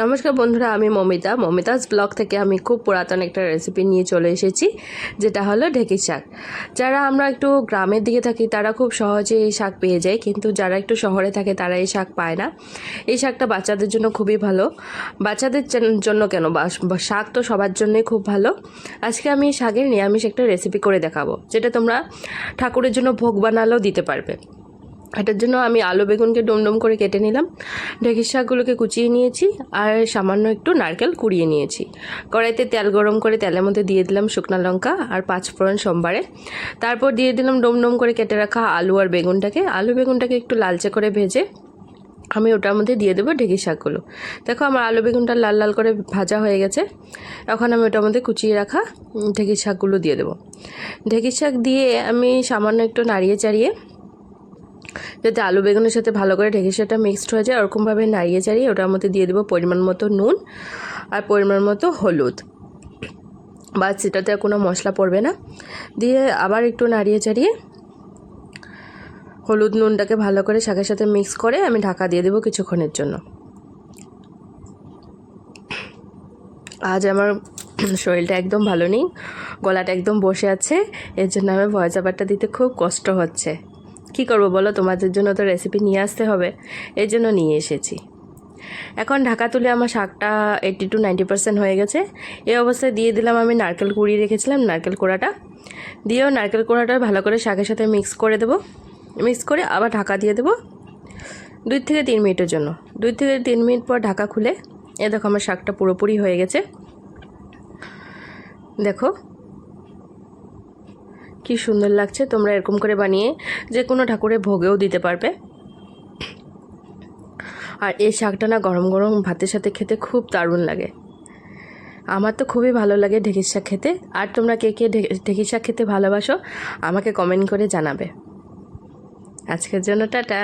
নমস্কার বন্ধুরা, আমি মমিতা। মমিতাস ব্লগ থেকে আমি খুব পুরাতন একটা রেসিপি নিয়ে চলে এসেছি, যেটা হলো ঢেঁকি শাক। যারা আমরা একটু গ্রামের দিকে থাকি, তারা খুব সহজে এই শাক পেয়ে যায়, কিন্তু যারা একটু শহরে থাকে, তারা এই শাক পায় না। এই শাকটা বাচ্চাদের জন্য খুবই ভালো। বাচ্চাদের জন্য কেন? শাক তো সবার জন্যই খুব ভালো। আজকে আমি শাকের নিরামিষ একটা রেসিপি করে দেখাবো, যেটা তোমরা ঠাকুরের জন্য ভোগ বানালেও দিতে পারবে। এটার জন্য আমি আলু বেগুনকে ডুমডুম করে কেটে নিলাম। ঢেঁকির শাকগুলোকে কুচিয়ে নিয়েছি আর সামান্য একটু নারকেল কুড়িয়ে নিয়েছি। কড়াইতে তেল গরম করে তেলের মধ্যে দিয়ে দিলাম শুকনো লঙ্কা আর পাঁচ ফোড়ন সোমবারে। তারপর দিয়ে দিলাম ডুমডুম করে কেটে রাখা আলু আর বেগুনটাকে। আলু বেগুনটাকে একটু লালচে করে ভেজে আমি ওটার মধ্যে দিয়ে দেবো ঢেঁকি শাকগুলো। দেখো আমার আলু বেগুনটা লাল লাল করে ভাজা হয়ে গেছে। এখন আমি ওটার মধ্যে কুচিয়ে রাখা ঢেঁকির শাকগুলো দিয়ে দেবো। ঢেঁকির শাক দিয়ে আমি সামান্য একটু নাড়িয়ে চাড়িয়ে যাতে আলু বেগুনের সাথে ভালো করে ঢেকে সেটা মিক্সড হয়ে যায়, ওরকমভাবে নাড়িয়ে চাড়িয়ে ওটার মধ্যে দিয়ে দেবো পরিমাণ মতো নুন আর পরিমাণ মতো হলুদ। বা সেটাতে কোনো মশলা পড়বে না। দিয়ে আবার একটু নাড়িয়ে চাড়িয়ে হলুদ নুনটাকে ভালো করে শাকের সাথে মিক্স করে আমি ঢাকা দিয়ে দেবো কিছুক্ষণের জন্য। আজ আমার শরীরটা একদম ভালো নেই, গলাটা একদম বসে আছে, এর জন্য আমার ভয়েস আবারটা দিতে খুব কষ্ট হচ্ছে। কি করব বলো? তোমাদের জন্য তো রেসিপি নিয়ে আসতে হবে। এর জন্য নিয়ে এসেছি। এখন ঢাকা তুলে আমার শাকটা এইট্টি টু নাইনটি পার্সেন্ট হয়ে গেছে। এই অবস্থায় দিয়ে দিলাম আমি নারকেল কুড়িয়ে রেখেছিলাম, নারকেল কোড়াটা। দিয়েও নারকেল কোড়াটা ভালো করে শাকের সাথে মিক্স করে দেবো। মিক্স করে আবার ঢাকা দিয়ে দেবো। দুই থেকে তিন মিনিটের জন্য। দুই থেকে তিন মিনিট পর ঢাকা খুলে, এ দেখো আমার শাকটা পুরোপুরি হয়ে গেছে। দেখো কি সুন্দর লাগছে, তোমরা এরকম করে বানিয়ে যে কোনো ঠাকুরের ভোগেও দিতে পারবে। আর এই শাকটা না গরম গরম ভাতের সাথে খেতে খুব দারুণ লাগে। আমার তো খুবই ভালো লাগে ঢেঁকির শাক খেতে। আর তোমরা কে কে ঢেঁকির শাক খেতে ভালোবাসো, আমাকে কমেন্ট করে জানাবে। আজকের জন্য টাটা।